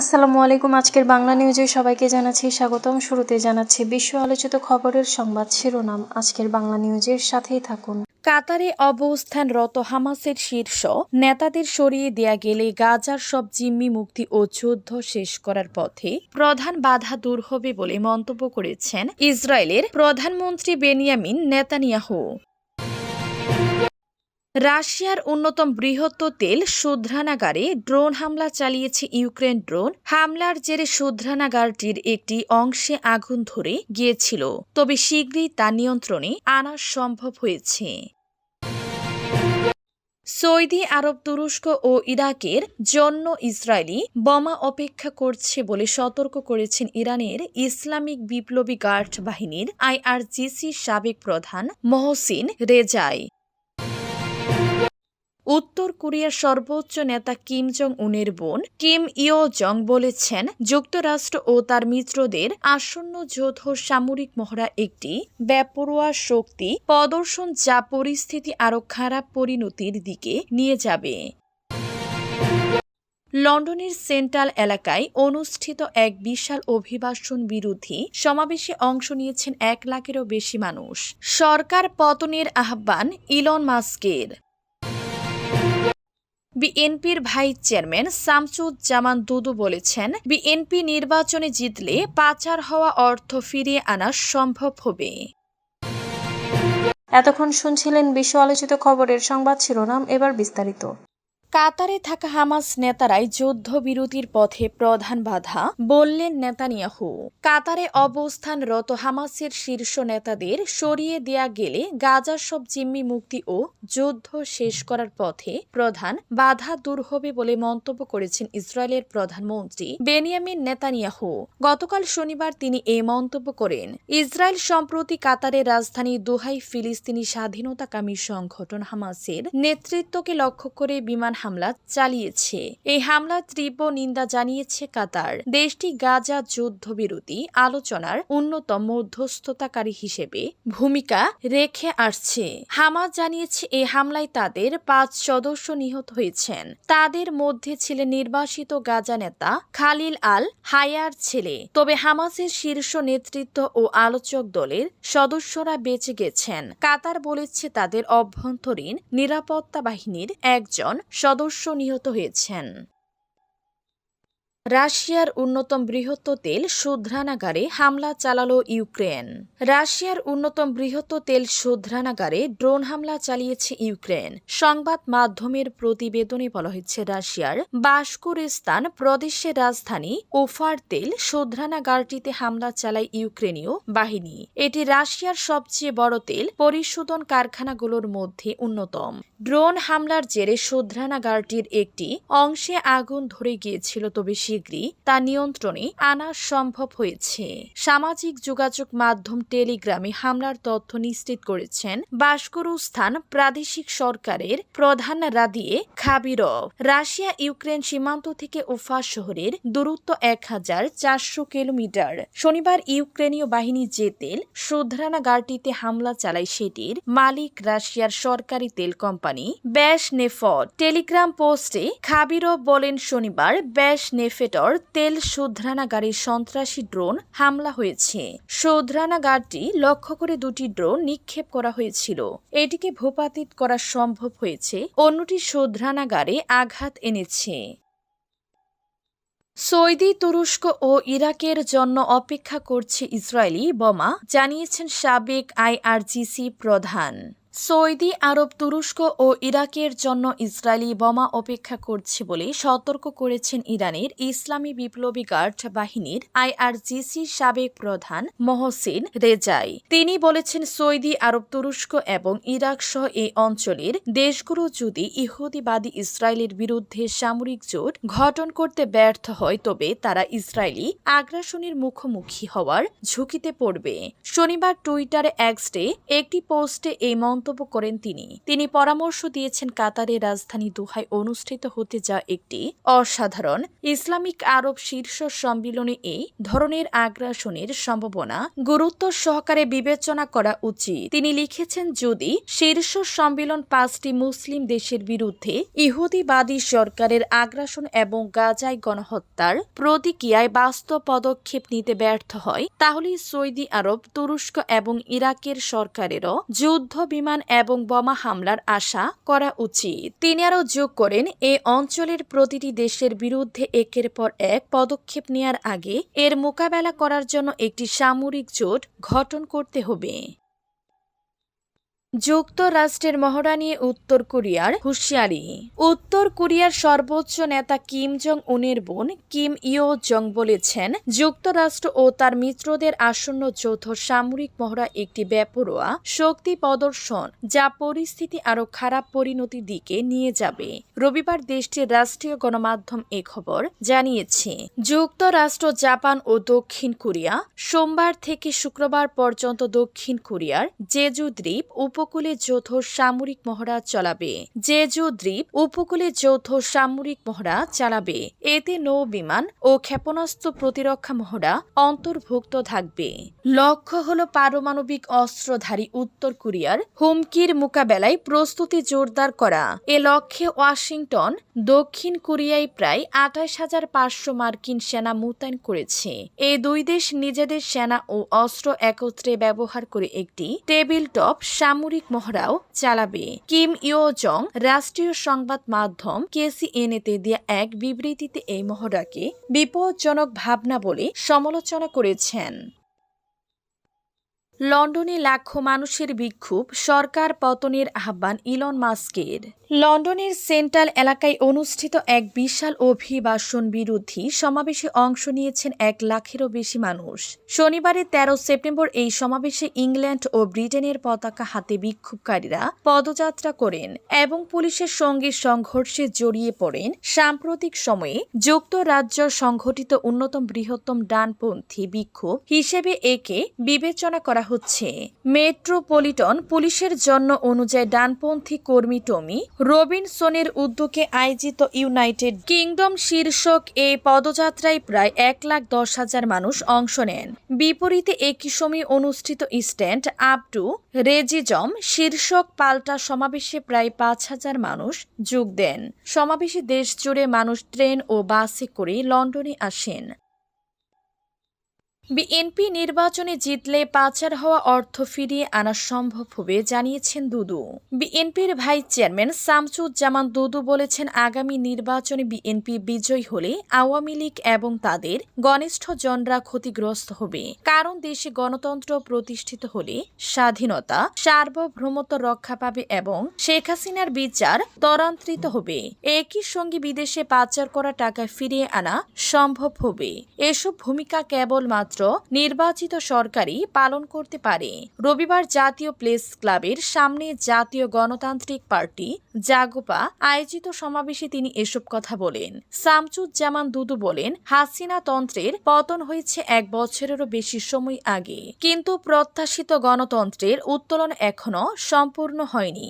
আসসালামু আলাইকুম, আজকের বাংলা নিউজে সবাইকে জানাচ্ছি স্বাগতম। শুরুতে জানাচ্ছি বিশ্ব আলোচিত খবরের সংবাদ শিরোনাম। আজকের বাংলা নিউজের সাথেই থাকুন। কাতারে অবস্থানরত হামাসের শীর্ষ নেতাদের সরিয়ে দেয়া গেলে গাজার সব জিম্মি মুক্তি ও যুদ্ধ শেষ করার পথে প্রধান বাধা দূর হবে বলে মন্তব্য করেছেন ইসরায়েলের প্রধানমন্ত্রী বেনিয়ামিন নেতানিয়াহু। রাশিয়ার অন্যতম বৃহত্তর তেল শোধরানাগারে ড্রোন হামলা চালিয়েছে ইউক্রেন ড্রোন। হামলার জেরে শোধরানাগারটির একটি অংশে আগুন ধরে গিয়েছিল, তবে শীঘ্রই তা নিয়ন্ত্রণে আনা সম্ভব হয়েছে। সৌদি আরব, তুরস্ক ও ইরাকের জন্য ইসরায়েলি বোমা অপেক্ষা করছে বলে সতর্ক করেছেন ইরানের ইসলামিক বিপ্লবী গার্ড বাহিনীর আইআরজিসির সাবেক প্রধান মহসিন রেজাই। উত্তর কোরিয়ার সর্বোচ্চ নেতা কিম জং উনের বোন কিম ইও জং বলেছেন, যুক্তরাষ্ট্র ও তার মিত্রদের আসন্ন যৌথ সামরিক মহড়া একটি বেপরোয়া শক্তি প্রদর্শন যা পরিস্থিতি আরও খারাপ পরিণতির দিকে নিয়ে যাবে। লন্ডনের সেন্ট্রাল এলাকায় অনুষ্ঠিত এক বিশাল অভিবাসন বিরোধী সমাবেশে অংশ নিয়েছেন এক লাখেরও বেশি মানুষ। সরকার পতনের আহ্বান ইলন মাস্কের। বিএনপির ভাইস চেয়ারম্যান শামসুজ্জামান দুদু বলেছেন, বিএনপি নির্বাচনে জিতলে পাচার হওয়া অর্থ ফিরিয়ে আনা সম্ভব হবে। এতক্ষণ শুনছিলেন বিশ্ব আলোচিত খবরের সংবাদ শিরোনাম, এবার বিস্তারিত। কাতারে থাকা হামাস নেতারাই যুদ্ধবিরতির পথে প্রধান বাধা বললেন নেতানিয়াহু। কাতারে অবস্থানরত হামাসের শীর্ষ নেতাদের সরিয়ে দেয়া গেলে গাজার সব জিম্মি মুক্তি ও যুদ্ধ শেষ করার পথে প্রধান বাধা দূর হবে বলে মন্তব্য করেছেন ইসরায়েলের প্রধানমন্ত্রী বেনিয়ামিন নেতানিয়াহু। গতকাল শনিবার তিনি এই মন্তব্য করেন। ইসরায়েল সম্প্রতি কাতারের রাজধানী দোহাই ফিলিস্তিনি স্বাধীনতাকামী সংগঠন হামাসের নেতৃত্বকে লক্ষ্য করে বিমান হামলা চালিয়েছে। এই হামলার তীব্র নিন্দা জানিয়েছে কাতার। দেশটি গাজা যুদ্ধবিরতি আলোচনার অন্যতম মধ্যস্থতাকারী হিসেবে ভূমিকা রেখে আসছে। হামাস জানিয়েছে এই হামলায় তাদের পাঁচ সদস্য নিহত হয়েছেন। তাদের মধ্যে ছিলেন নির্বাসিত গাজা নেতা খালিল আল হায়ার ছেলে। তবে হামাসের শীর্ষ নেতৃত্ব ও আলোচক দলের সদস্যরা বেঁচে গেছেন। কাতার বলেছে তাদের অভ্যন্তরীণ নিরাপত্তা বাহিনীর একজন সদস্য নিহত হয়েছেন। রাশিয়ার অন্যতম বৃহত্তর তেল শোধরানাগারে হামলা চালালো ইউক্রেন। রাশিয়ার অন্যতম বৃহত্তর তেল শোধরানাগারে ড্রোন হামলা চালিয়েছে ইউক্রেন। সংবাদ মাধ্যমের প্রতিবেদনে বলা হয়েছে, রাশিয়ার বাস্কুরিস্তান প্রদেশের রাজধানী ওফার তেল শোধরানাগারটিতে হামলা চালায় ইউক্রেনীয় বাহিনী। এটি রাশিয়ার সবচেয়ে বড় তেল পরিশোধন কারখানাগুলোর মধ্যে অন্যতম। ড্রোন হামলার জেরে শোধরানাগারটির একটি অংশে আগুন ধরে গিয়েছিল, তবে শীঘ্রই তা নিয়ন্ত্রণে আনা সম্ভব হয়েছে। সামাজিক যোগাযোগ মাধ্যম টেলিগ্রামে হামলার তথ্য নিশ্চিত করেছেন বাস্করুস্থান প্রাদেশিক সরকারের প্রধান রাদিয়ে খাবিরভ। রাশিয়া ইউক্রেন সীমান্ত থেকে উফা শহরের দূরত্ব এক হাজার চারশো কিলোমিটার। শনিবার ইউক্রেনীয় বাহিনী যে তেল শোধরানাগারটিতে হামলা চালায় সেটির মালিক রাশিয়ার সরকারি তেল কোম্পানি ব্যাশ নেফট টেলিগ্রাম পোস্টে খাবিরভ বলেন, শনিবার ব্যাস ব্যাশ নেফেটর তেল শোধরানাগারের সন্ত্রাসী ড্রোন হামলা হয়েছে। শোধরানাগারটি লক্ষ্য করে দুটি ড্রোন নিক্ষেপ করা হয়েছিল। এটিকে ভূপাতিত করা সম্ভব হয়েছে, অন্যটি শোধরানাগারে আঘাত এনেছে। সৌদি, তুরস্ক ও ইরাকের জন্য অপেক্ষা করছে ইসরায়েলি বোমা, জানিয়েছেন সাবেক আইআরজিসি প্রধান। সৌদি আরব, তুরস্ক ও ইরাকের জন্য ইসরায়েলি বোমা অপেক্ষা করছে বলে সতর্ক করেছেন ইরানের ইসলামী বিপ্লবী গার্ড বাহিনীর আইআরজিসির সাবেক প্রধান মহসিন রেজাই। তিনি বলেছেন, সৌদি আরব, তুরস্ক এবং ইরাক সহ এই অঞ্চলের দেশগুলো যদি ইহুদিবাদী ইসরায়েলের বিরুদ্ধে সামরিক জোট গঠন করতে ব্যর্থ হয়, তবে তারা ইসরায়েলি আগ্রাসনের মুখোমুখি হওয়ার ঝুঁকিতে পড়বে। শনিবার টুইটারে এক্সটে একটি পোস্টে এই মন্তব্য মন্তব্য করেন তিনি। তিনি পরামর্শ দিয়েছেন কাতারের রাজধানী দুহায় অনুষ্ঠিত হতে যা একটি অসাধারণ ইসলামিক আরব শীর্ষ সম্মিলনে এই ধরনের আগ্রাসনের সম্ভাবনা গুরুত্ব সহকারে বিবেচনা করা উচিত। তিনি লিখেছেন, যদি শীর্ষ সম্মেলন পাঁচটি মুসলিম দেশের বিরুদ্ধে ইহুদিবাদী সরকারের আগ্রাসন এবং গাজায় গণহত্যার প্রতিক্রিয়ায় বাস্তব পদক্ষেপ নিতে ব্যর্থ হয় তাহলে সৌদি আরব, তুরস্ক এবং ইরাকের সরকারেরও যুদ্ধ বিমান এবং বোমা হামলার আশা করা উচিত। তিনি আরও যোগ করেন, এ অঞ্চলের প্রতিটি দেশের বিরুদ্ধে একের পর এক পদক্ষেপ নেয়ার আগে এর মোকাবেলা করার জন্য একটি সামরিক জোট গঠন করতে হবে। যুক্তরাষ্ট্রের মহড়া নিয়ে উত্তর কোরিয়ার হুঁশিয়ারি। উত্তর কোরিয়ার সর্বোচ্চ নেতা কিম জং উনের বোন কিম ইও জং বলেছেন, যুক্তরাষ্ট্র ও তার মিত্রদের আসন্ন যৌথ সামরিক মহড়া একটি বেপরোয়া শক্তি প্রদর্শন, যা পরিস্থিতি আরও খারাপ পরিণতির দিকে নিয়ে যাবে। রবিবার দেশটির রাষ্ট্রীয় গণমাধ্যম এ খবর জানিয়েছে, যুক্তরাষ্ট্র, জাপান ও দক্ষিণ কোরিয়া সোমবার থেকে শুক্রবার পর্যন্ত দক্ষিণ কোরিয়ার জেজু দ্বীপ উপকূলে যৌথ সামরিক মহড়া চালাবে। জেজু দ্বীপ উপকূলে যৌথ সামরিক মহড়া চালাবে। এতে নৌ বিমান ও ক্ষেপণাস্ত্র প্রতিরক্ষা মহড়া অন্তর্ভুক্ত থাকবে। লক্ষ্য হল পারমাণবিক অস্ত্রধারী উত্তর কোরিয়ার হুমকির মোকাবেলায় প্রস্তুতি জোরদার করা। এ লক্ষ্যে ওয়াশিংটন, দক্ষিণ কোরিয়ায় প্রায় আঠাশ হাজার পাঁচশো মার্কিন সেনা মোতায়েন করেছে। এই দুই দেশ নিজেদের সেনা ও অস্ত্র একত্রে ব্যবহার করে একটি টেবিল টপ সামরিক মহড়াও চালাবে। কিম ইও জং রাষ্ট্রীয় সংবাদ মাধ্যম কেসিএনএতে দেয়া এক বিবৃতিতে এই মহড়াকে বিপজ্জনক ভাবনা বলে সমালোচনা করেছেন। লন্ডনে লাখো মানুষের বিক্ষোভ, সরকার পতনের আহ্বান ইলন মাস্কের। লন্ডনের সেন্ট্রাল এলাকায় অনুষ্ঠিত এক বিশাল অভিবাসন বিরোধী সমাবেশে অংশ নিয়েছেন এক লাখেরও বেশি মানুষ। শনিবারে তেরো সেপ্টেম্বর এই সমাবেশে ইংল্যান্ড ও ব্রিটেনের পতাকা হাতে বিক্ষোভকারীরা পদযাত্রা করেন এবং পুলিশের সঙ্গে সংঘর্ষে জড়িয়ে পড়েন। সাম্প্রতিক সময়ে যুক্তরাজ্য সংঘটিত অন্যতম বৃহত্তম ডানপন্থী বিক্ষোভ হিসেবে একে বিবেচনা করা হচ্ছে। মেট্রোপলিটন পুলিশের জন্য অনুযায়ী ডানপন্থী কর্মী টমি রবিনসনের উদ্যোগে আয়োজিত ইউনাইটেড কিংডম শীর্ষক এই পদযাত্রায় প্রায় এক লাখ দশ হাজার মানুষ অংশ নেন। বিপরীতে একই সময়ে অনুষ্ঠিত স্ট্যান্ড আপ টু রেজিজম শীর্ষক পাল্টা সমাবেশে প্রায় পাঁচ হাজার মানুষ যোগ দেন। সমাবেশে দেশ জুড়ে মানুষ ট্রেন ও বাসে করে লন্ডনে আসেন। বিএনপি নির্বাচনে জিতলে পাচার হওয়া অর্থ ফিরিয়ে আনা সম্ভব হবে, জানিয়েছেন দুদু। বিএনপির ভাইস চেয়ারম্যান শামসুজ্জামান দুদু বলেছেন, আগামী নির্বাচনে বিএনপি বিজয়ী হলে আওয়ামী লীগ এবং তাদের ঘনিষ্ঠ জনরা ক্ষতিগ্রস্ত হবে। কারণ দেশে গণতন্ত্র প্রতিষ্ঠিত হলে স্বাধীনতা, সার্বভৌমত্ব রক্ষা পাবে এবং শেখ হাসিনার বিচার ত্বরান্বিত হবে। একই সঙ্গে বিদেশে পাচার করা টাকা ফিরিয়ে আনা সম্ভব হবে। এসব ভূমিকা কেবলমাত্র নির্বাচিত সরকারই পালন করতে পারে। রবিবার জাতীয় প্লেস ক্লাবের সামনে জাতীয় গণতান্ত্রিক পার্টি জাগোপা আয়োজিত সমাবেশে তিনি এসব কথা বলেন। সামচুজ্জামান দুদু বলেন, হাসিনা তন্ত্রের পতন হয়েছে এক বছরেরও বেশি সময় আগে। কিন্তু প্রত্যাশিত গণতন্ত্রের উত্তোলন এখনও সম্পূর্ণ হয়নি।